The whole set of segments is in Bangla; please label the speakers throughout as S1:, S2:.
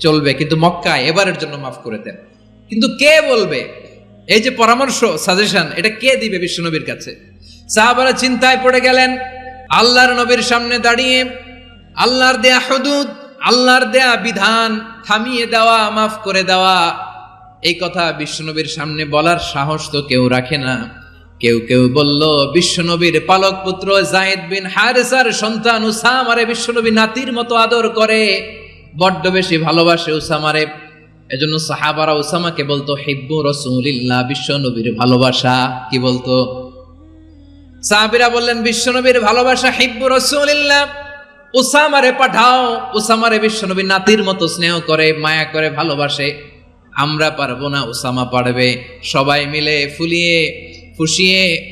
S1: চলবে, কিন্তু মক্কায় এবারের জন্য মাফ করে দেন। কিন্তু কে বলবে? এই যে পরামর্শ সাজেশন এটা কে দিবে বিশ্বনবীর কাছে? সাহাবারা চিন্তায় পড়ে গেলেন, আল্লাহর নবীর সামনে দাঁড়িয়ে, আল্লাহর দেয়া হদুদ, আল্লাহর দেয়া বিধান থামিয়ে দেওয়া, মাফ করে দেওয়া, এই কথা বিশ্বনবীর সামনে বলার সাহস তো কেউ রাখে না। কেউ কেউ বলল, বিশ্বনবীর পালক পুত্র জায়েদ বিন হারেসার সন্তান উসামারে বিশ্বনবী নাতির মতো আদর করে। বড্ড বেশি ভালোবাসে উসামারে। এজন্য সাহাবারা উসামাকে বলতো, হিব্বু রসুলিল্লাহ বিশ্বনবীর ভালোবাসা। কি বলতো? সাহাবিরা বললেন বিশ্বনবীর ভালোবাসা, হিব্বু রসুলিল্লাহ। উসামারে পাঠাও। উসামারে বিশ্বনবী নাতির মতো স্নেহ করে, মায়া করে ভালোবাসে। আমরা পারব না ওসামা পারবে। সবাই মিলে ফুলিয়ে, ফুসিয়ে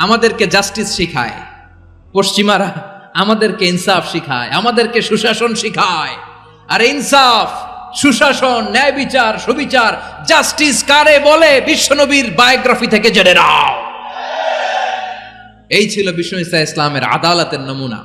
S1: আমাদেরকে জাস্টিস শিখায়। পশ্চিমারা আমাদেরকে ইনসাফ শিখায়, আমাদেরকে সুশাসন শিখায়। আর ইনসাফ, সুশাসন, ন্যায় বিচার, সুবিচার জাস্টিস কারে বলে? বিশ্বনবীর বায়োগ্রাফি থেকে জেনে নাও। এই ছিল বিষ্ণু ইসা ইসলামের আদালতের নমুনা।